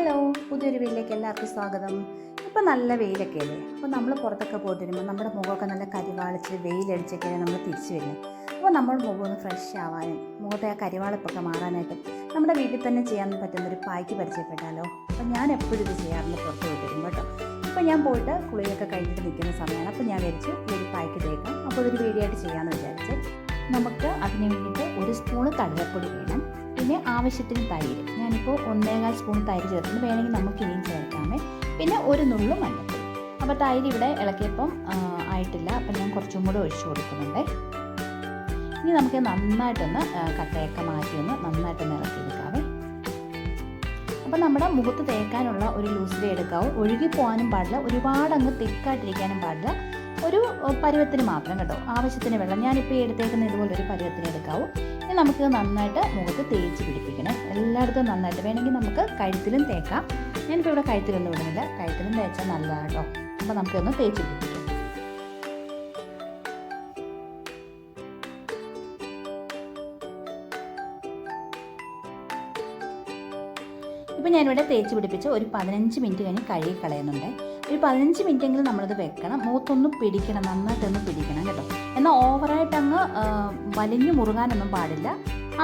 Hello പുതിയൊരു വീട്ടിലേക്ക് എല്ലാവർക്കും സ്വാഗതം. ഇപ്പം നല്ല വെയിലൊക്കെ അല്ലേ? അപ്പോൾ നമ്മൾ പുറത്തൊക്കെ പോയിട്ട് വരുമ്പോൾ നമ്മുടെ മുഖമൊക്കെ നല്ല കരിവാളിച്ച് വെയിലടിച്ചൊക്കെ നമ്മൾ തിരിച്ചു വരുന്നത് അപ്പോൾ നമ്മൾ മുഖം ഒന്ന് ഫ്രഷ് ആവാനും മുഖത്തെ ആ കരിവാളിപ്പൊക്കെ മാറാനായിട്ട് നമ്മുടെ വീട്ടിൽ തന്നെ ചെയ്യാൻ പറ്റുന്ന ഒരു പായ്ക്ക് പരിചയപ്പെട്ടാലോ? അപ്പോൾ ഞാൻ എപ്പോഴും ഇത് ചെയ്യാറുണ്ട് പുറത്ത് പോയിട്ട് വരുമ്പോൾ കേട്ടോ. ഇപ്പോൾ ഞാൻ പോയിട്ട് കുളിയൊക്കെ കഴിഞ്ഞിട്ട് നിൽക്കുന്ന സമയമാണ്. അപ്പോൾ ഞാൻ വിചാരിച്ചു ഈ ഒരു പായ്ക്ക് തേക്കാം അപ്പോൾ ഇതൊരു വീഡിയോ ആയിട്ട് ചെയ്യാമെന്ന് വിചാരിച്ച് നമുക്ക് അതിന് വേണ്ടിയിട്ട് ഒരു സ്പൂണ് കടലപ്പൊടി വേണം പിന്നെ ആവശ്യത്തിന് തൈര്. ഞാനിപ്പോൾ ഒന്നേകാൽ സ്പൂൺ തൈര് ചേർത്തിട്ട് വേണമെങ്കിൽ നമുക്ക് ഇനിയും ചേർക്കാമേ. പിന്നെ ഒരു നുള്ളു മഞ്ഞൾപ്പൊടി. അപ്പോൾ തൈര് ഇവിടെ ഇളക്കിയപ്പം ആയിട്ടില്ല. അപ്പം ഞാൻ കുറച്ചും കൂടെ ഒഴിച്ചു കൊടുക്കുന്നുണ്ട്. ഇനി നമുക്ക് നന്നായിട്ടൊന്ന് കട്ടയൊക്കെ മാറ്റി ഒന്ന് നന്നായിട്ടൊന്ന് ഇളക്കിയെടുക്കാവേ അപ്പോൾ നമ്മുടെ മുഖത്ത് തേക്കാനുള്ള ഒരു ലൂസിലെ എടുക്കാവൂ. ഒഴുകി പോകാനും പാടില്ല. ഒരുപാട് അങ്ങ് തിക്കായിട്ടിരിക്കാനും പാടില്ല. ഒരു പരുവത്തിന് മാത്രം കേട്ടോ. ആവശ്യത്തിന് വെള്ളം. ഞാനിപ്പോൾ എടുത്തേക്കുന്ന ഇതുപോലെ ഒരു പരുവത്തിന് എടുക്കാവൂ. ഇനി നമുക്ക് നന്നായിട്ട് മുഖത്ത് തേച്ച് പിടിപ്പിക്കണം. എല്ലായിടത്തും നന്നായിട്ട് വേണമെങ്കിൽ നമുക്ക് കഴുത്തിലും തേക്കാം. ഞാനിപ്പോൾ ഇവിടെ കഴുത്തിലൊന്നും ഇടുന്നില്ല. കഴുത്തിലും തേച്ചാൽ നല്ലതാണ് കേട്ടോ അപ്പോൾ നമുക്കൊന്ന് തേച്ച് പിടിപ്പിക്കാം. ഇപ്പോൾ ഞാനിവിടെ തേച്ച് പിടിപ്പിച്ച് ഒരു പതിനഞ്ച് മിനിറ്റ് കഴിഞ്ഞ് കഴുകി കളയുന്നുണ്ട്. ഒരു പതിനഞ്ച് മിനിറ്റെങ്കിലും നമ്മളത് വെക്കണം. മുഖത്തൊന്ന് പിടിക്കണം നന്നായിട്ടൊന്ന് പിടിക്കണം കേട്ടോ. എന്നാൽ ഓവറായിട്ട് അങ്ങ് ആ, വലിഞ്ഞു മുറുകാനൊന്നും പാടില്ല.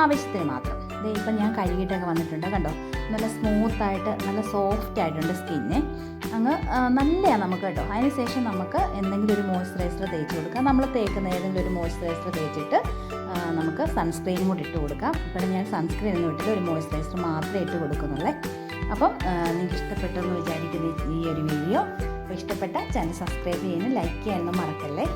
ആവശ്യത്തിന് മാത്രം. ദേ ഇപ്പം ഞാൻ കഴുകിയിട്ടൊക്കെ വന്നിട്ടുണ്ട് കണ്ടോ? നല്ല സ്മൂത്തായിട്ട് നല്ല സോഫ്റ്റ് ആയിട്ടുണ്ട് സ്കിന്ന് അങ്ങ് നല്ലതാണ് നമുക്ക് കേട്ടോ. അതിന് ശേഷം നമുക്ക് എന്തെങ്കിലും ഒരു മോയ്സ്ചറൈസർ തേച്ച് കൊടുക്കാം. നമ്മൾ തേക്കുന്ന ഏതെങ്കിലും ഒരു മോയ്സ്ചറൈസർ തേച്ചിട്ട് നമുക്ക് സൺസ്ക്രീനും കൂടി ഇട്ട് കൊടുക്കാം. ഇപ്പം ഞാൻ സൺസ്ക്രീൻ ഒന്നും ഇട്ടില്ല ഒരു മോയ്സ്ചറൈസർ മാത്രമേ ഇട്ട് കൊടുക്കുന്നുള്ളേ. അപ്പം നിങ്ങൾക്ക് ഇഷ്ടപ്പെട്ടെന്ന് വിചാരിക്കുന്ന ഈ ഒരു വീഡിയോ അപ്പോൾ ഇഷ്ടപ്പെട്ട ചാനൽ സബ്സ്ക്രൈബ് ചെയ്യാനും ലൈക്ക് ചെയ്യാനൊന്നും മറക്കല്ലേ?